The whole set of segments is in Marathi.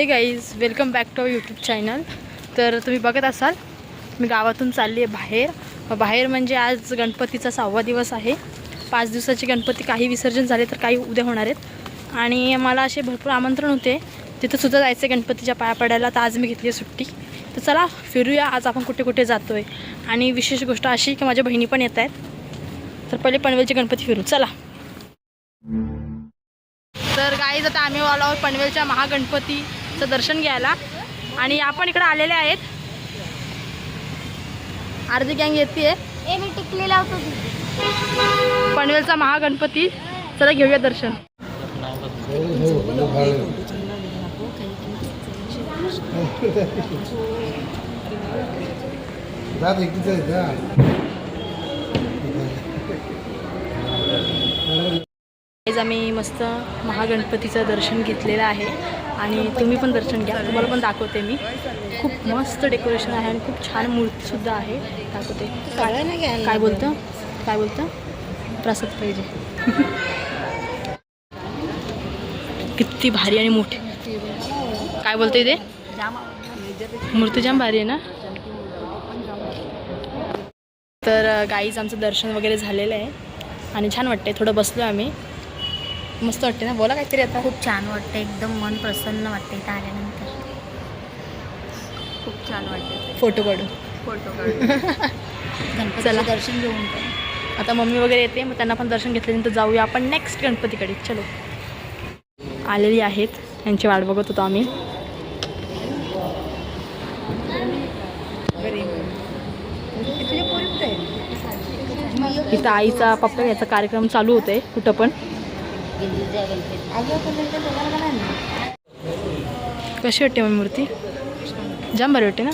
Hey guys welcome back to YouTube channel तर तुम्ही बघत असाल मी गावातून चालली आहे बाहेर. बाहेर म्हणजे आज गणपतीचा सहावा दिवस आहे. पाच दिवसाचे गणपती काही विसर्जन झाले तर काही उद्या होणार आहेत. आणि मला असे भरपूर आमंत्रण होते. तिथं सुद्धा जायचं गणपतीच्या पाया पडायला तर आज मी घेतली आहे सुट्टी. तर चला फिरूया. आज आपण कुठे कुठे जातो आहे आणि विशेष गोष्ट अशी की माझ्या बहिणी पण येत आहेत तर पहिले पनवेलचे गणपती फिरू. चला. तर गाईज आता आम्ही आलो पनवेलच्या महागणपती. महागणपतीचं दर्शन घ्यायला. आणि आपण इकडे आलेले आहेत. अर्धी गँग येते. पनवेलचा महागणपती. चला घेऊया दर्शन. आम्ही मस्त महागणपतीचं दर्शन घेतलेलं आहे. आणि तुम्ही पण दर्शन घ्या. तुम्हाला पण दाखवते मी. खूप मस्त डेकोरेशन आहे आणि खूप छान मूर्तीसुद्धा आहे. दाखवते. काय काय बोलतं? काय बोलतं? प्रसाद पाहिजे. किती भारी आणि मोठी. काय बोलते ते? मूर्ती जाम भारी आहे ना? तर गाईज आमचं दर्शन वगैरे झालेलं आहे. आणि छान वाटते थोडं बसलो आम्ही. मस्त वाटते ना? बोला काहीतरी आता. खूप छान वाटतं एकदम मन प्रसन्न वाटतं इथं आल्यानंतर. खूप छान वाटतं फोटो काढून फोटो गणपतीचं चला. दर्शन घेऊन आता मम्मी वगैरे येते मग त्यांना पण दर्शन घेतल्यानंतर जाऊया आपण नेक्स्ट गणपतीकडे. चलो. आलेली आहेत. यांची वाट बघत होतो आम्ही. इथं आईचा पप्पा याचा कार्यक्रम चालू होते कुठं पण. कशी वाटते मग मूर्ती? जाम बरी वाटते ना?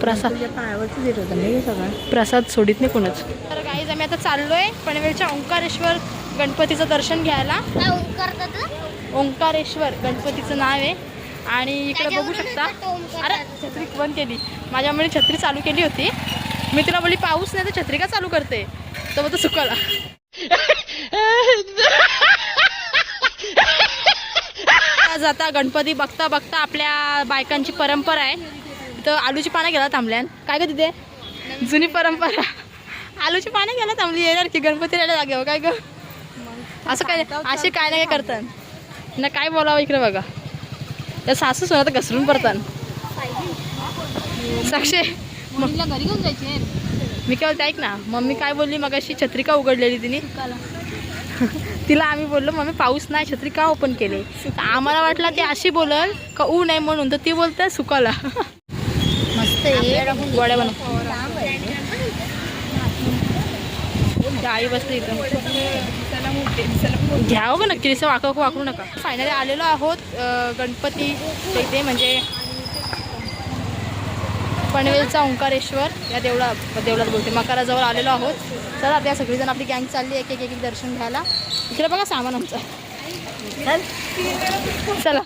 प्रसाद. पायावरच येत होतं नाही सगळं प्रसाद सोडित नाही कोणच. तर गाईज आम्ही आता चाललोय पनवेलच्या ओंकारेश्वर गणपतीचं दर्शन घ्यायला. ओंकारेश्वर गणपतीचं नाव आहे. आणि इकडे बघू शकता. अरे छत्री बंद केली. माझ्या मुली छत्री चालू केली होती. मी तिला बोलली पाऊस नाही तर छत्री का चालू करते? तर मग तो सुकला आज आता गणपती बघता बघता आपल्या बायकांची परंपरा आहे. तिथं आलूची पानं घ्यायला थांबल्यान. काय ग तिथे? जुनी परंपरा. आलूची पानं घ्यायला थांबली येणार की? गणपती राहायला जागेवर काय ग? असं काय असे काय नाही काय करतात ना काय बोलावं इकडे बघा. त्या सासू सुना तर घसरून पडतात साक्षे घरी घेऊन जायचे मी काय बोलते ऐक ना मम्मी काय बोलली मग अशी छत्री का उघडलेली तिने. तिला आम्ही बोललो मम्मी पाऊस नाही छत्री का ओपन केले? तर आम्हाला वाटलं ती अशी बोलल का ऊ नाही म्हणून तर ती बोलते सुकाला. मस्त गोड्या बनव आई बसली इथं. घ्यावं नक्की वाकव वाकरू नका. फायनली आलेलो आहोत गणपती इथे म्हणजे पनवेलचा ओंकारेश्वर या देवळा देवळात बोलते मकाराजवळ आलेलो आहोत. चला आता सगळीजण आपली गँग चालली एक एक एक दर्शन घ्यायला. इकडे बघा सामान आमचं. चला.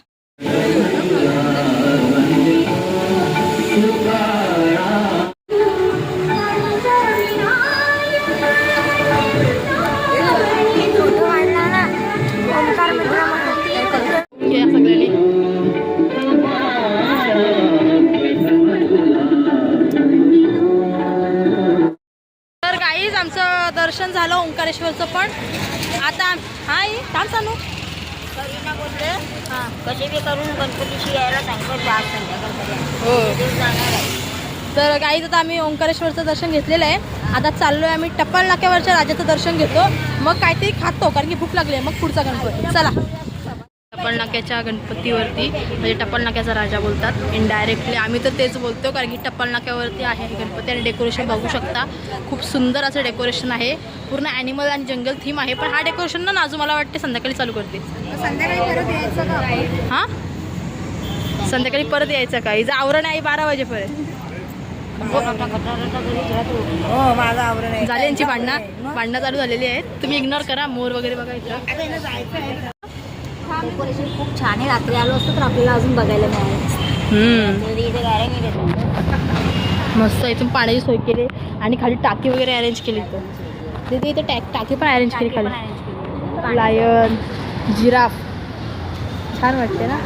दर्शन झालं ओंकारेश्वरचं पण. आता हाय थांब सांगू हां कसे बी करून गणपतीशी यायला सांगतो आज संध्याकाळपर्यंत हो. जाणार आहे. तर आता आम्ही ओंकारेश्वरचं दर्शन घेतलेलं आहे. आता चाललोय आम्ही टप्पल नाक्यावरच्या राजाचं दर्शन घेतो. मग काहीतरी खातो कारण की भूक लागली आहे. मग पुढचा गणपती. चला. टप्पल नाक्याच्या गणपतीवरती म्हणजे टप्पल नाक्याचा राजा बोलतात. इनडायरेक्टली आम्ही तर तेच बोलतो कारण की टप्पल नाक्यावरती आहे हे गणपती आणि डेकोरेशन बघू शकता. खूप सुंदर असं डेकोरेशन आहे. पूर्ण ॲनिमल आणि जंगल थीम आहे पण हा डेकोरेशन ना नाजू मला वाटते संध्याकाळी चालू करते? हां? संध्याकाळी परत यायचं का? हिचं आवरण आहे बारा वाजेपर्यंत. हो. आहे. झाली यांची भांडणं? भांडणं चालू झालेली आहेत. तुम्ही इग्नोर करा मोर वगैरे बघायचं डेकोरेशन खूप छान आहे. रात्री आलो असतो तर आपल्याला अजून बघायला मिळालं मस्त इथून पाण्याची सोय केली आणि खाली टाकी वगैरे अरेंज केली तिथे इथे टॅक टाकी पण अरेंज केली. खाली लायन जिराफ छान वाटते ना?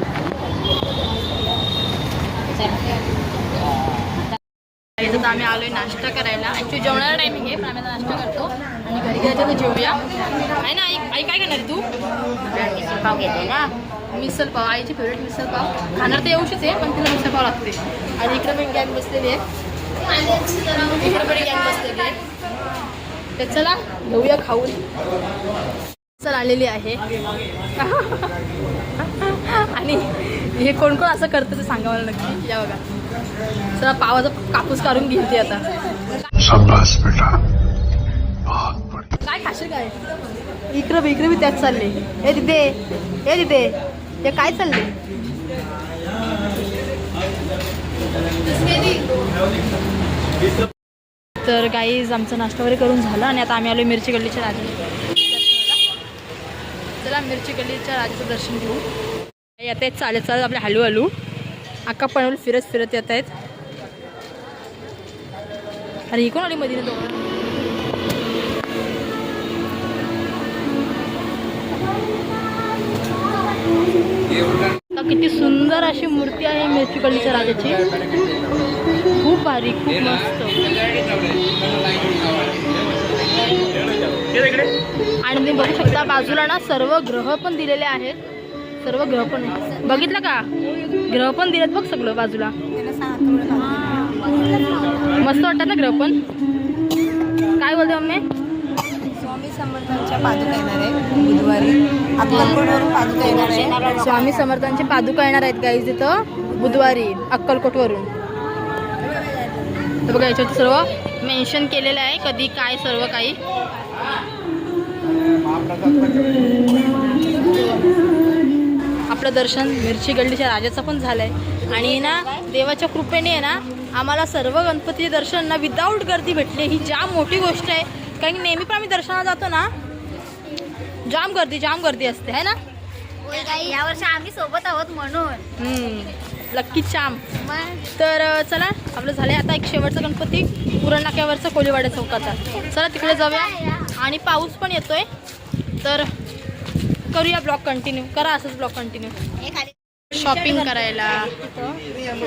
तर आम्ही आलोय नाश्ता करायला. ॲक्च्युली जेवणाला टायमिंग आहे पण आम्ही नाश्ता करतो. आणि घरी गेल्याच्या तर जेवूया. आहे ना आई आई काय करणार आहे तू? मिसळ पाव घेते ना. मिसळ पाव आईची फेवरेट मिसळ पाव. खाणार तर येऊशीच आहे पण तिला मिसळ पाव लागते. आणि इकडे पण गॅंग बसलेली आहे. इकडे पण गॅंग बसलेली आहे. तर चला घेऊया खाऊन. चल आलेली आहे. आणि हे कोण कोण असं करतं ते सांगा मला नक्की. या बघा. चला पावाचा कापूस काढून घेईल ती आता काय खाशील काय? इकडं इकडे बी त्याच चालले. हे तिथे हे तिथे हे काय चालले? तर गाईज आमचा नाश्ता वगैरे करून झाला आणि आता आम्ही आलो मिरची गल्लीच्या राजा चला मिरची गल्लीच्या राजाचं दर्शन घेऊ. आहेत चालत चालत आपले हळू हळू अक्का पनवल फिरत फिरत येत आहेत. अरे ही कोण आली मधी दोघं किती सुंदर अशी मूर्ती आहे मिरची कल्लीच्या राजाची. खूप भारी खूप मस्त. आणि तुम्ही बघू शकता बाजूला ना सर्व ग्रह पण दिलेले आहेत. सर्व ग्रह पण. बघितलं का? ग्रह पण दिलेत बघ सगळं बाजूला. मस्त वाटतात ना ग्रह पण? काय बोलते मम्मी? स्वामी समर्थांच्या पादुका येणार आहे बुधवारी. अक्कलकोटवरून पादुका येणार आहे? स्वामी समर्थांची पादुका येणार आहेत गाईज तिथं बुधवारी अक्कलकोटवरून. तर बघा याच्यावर सर्व मेन्शन केलेलं आहे कधी काय सर्व काही. आपलं दर्शन मिरची गल्लीच्या राजाचं पण झालंय. आणि ना देवाच्या कृपेने आहे ना आम्हाला सर्व गणपतीचे दर्शन ना विदाऊट गर्दी भेटले. ही जाम मोठी गोष्ट आहे. कारण की नेहमी पण आम्ही दर्शनाला जातो ना जाम गर्दी जाम गर्दी असते है ना? या वर्षी आम्ही सोबत आहोत म्हणून. लक्की चाम तर चला आपलं झालंय आता एक शेवटचा गणपती. पुरण नाक्यावरचा कोलीवाड्या चौकाचा. चला तिकडे जाऊया. आणि पाऊस पण येतोय. तर करूया ब्लॉग कंटिन्यू करा असंच ब्लॉग कंटिन्यू शॉपिंग करायला.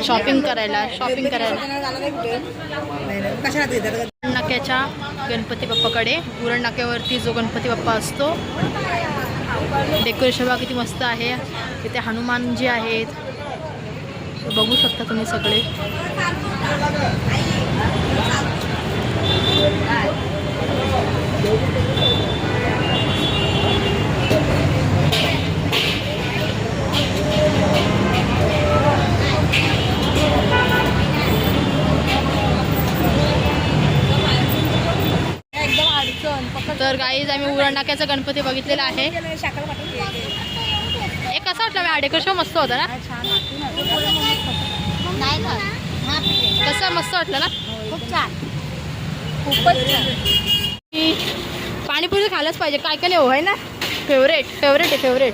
शॉपिंग करायला शॉपिंग करायला. नाक्याच्या गणपती बाप्पाकडे. पुरण नाक्यावरती जो गणपती बाप्पा असतो डेकोरेशन बघा किती मस्त आहे. तिथे हनुमानजी आहेत. बघू शकता तुम्ही सगळे एकदम अडचण तर गाईज आम्ही उरण नाक्याचा गणपती बघितलेला आहे. हे कसं वाटलं मी डेकोरेशन मस्त होतं ना. कसं मस्त वाटलं ना? खूप छान. खूपच पाणीपुरी खायलाच पाहिजे. काय काय हो आहे ना? फेवरेट फेवरेट आहे फेवरेट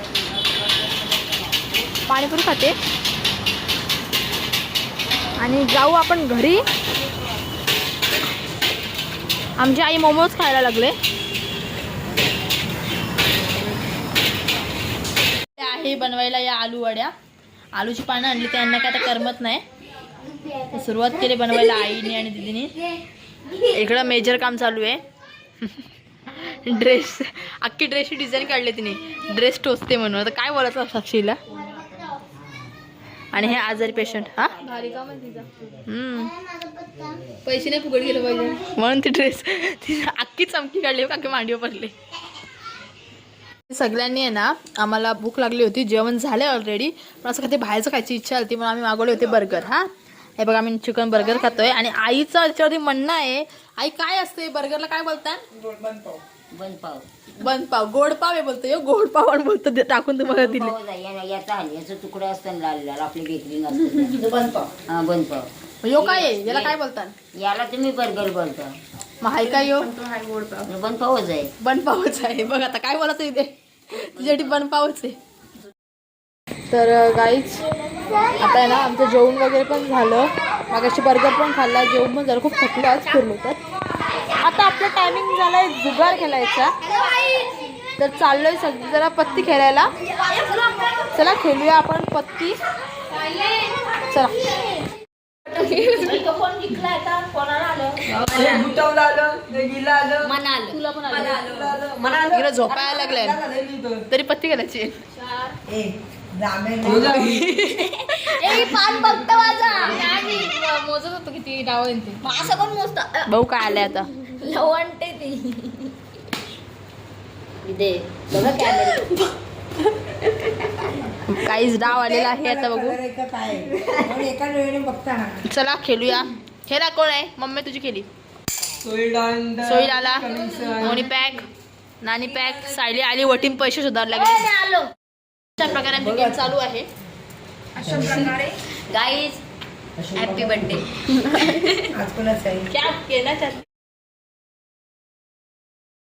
पाणीपुरी खाते. आणि जाऊ आपण घरी. आमची आई मोमोज खायला लागले. आहे बनवायला या आलू वड्या. आलूची पानं आणली त्यांना काय आता करमत नाही. सुरुवात केली बनवायला आईने आणि दिदीने. इकडं मेजर काम चालू आहे. ड्रेस अख्खी ड्रेसची डिझाईन काढली तिने. ड्रेस टोचते म्हणून. आता काय बोलायचं साक्षीला? आणि हे आजारी पेशंट हा. पैसे नाही फुकट गेले पाहिजे. म्हणून ती ड्रेस ती अख्खी चमकी काढली. अख्खी मांडीवर पडले. सगळ्यांनी आहे ना आम्हाला भूक लागली होती जेवण झालं ऑलरेडी पण असं कधी बाहेरचं खायची इच्छा होती म्हणून आम्ही मागवले होते बर्गर हा? हे बघा आम्ही चिकन बर्गर खातोय आणि आईचं याच्यावरती म्हणणं आहे आई काय असते बर्गरला काय बोलतात? बंद पाव बंद पाव गोड पाव आहे बोलतो यो गोड पाव आणि बोलतो ते टाकून तुम्हाला दिले याचा हलव्याचा तुकडा असतो ना लाल लाल आपली बेकरी असतो. बंद पाव हा बंद पाव यो काय आहे? याला काय बोलतात? याला तुम्ही बर्गर बोलता. मग हाय काय यो? बंद पावच आहे. बन पावच आहे. बघ आता काय बोलायचं इथे तुझ्यासाठी बन पावच आहे. तर गाईच आता आहे ना आमचं जेवण वगैरे पण झालं. मागाशी बर्गर पण खाल्ला. जेवण पण झालं. खूप थकलो आज फिरलो तर. आता आपलं टायमिंग झालाय जुगार खेळायचा. तर चाललोय सगळी जरा पत्ती खेळायला. चला खेळूया आपण पत्ती. चला. इकडे झोपायला लागलंय. तरी. पत्ती खेळायची पान बघतो माझा. मोजत होतो किती डाव ते. असं पण मोजता? भाऊ काय आले आता? लवणते ती. बघा कॅमेरा. काहीच डाव आलेला आहे आता बघू. चला खेळूया. खेळा कोण आहे? मम्मी तुझी खेळी सोयी आला मोनी पॅक. नानी पॅक. सायली आली वटीन पैसे सुधारला. लागले आलो. अशा प्रकारे आमची गेम चालू आहे. गाईज हॅपी बर्थडे आज कोणाच आहे? क्या केला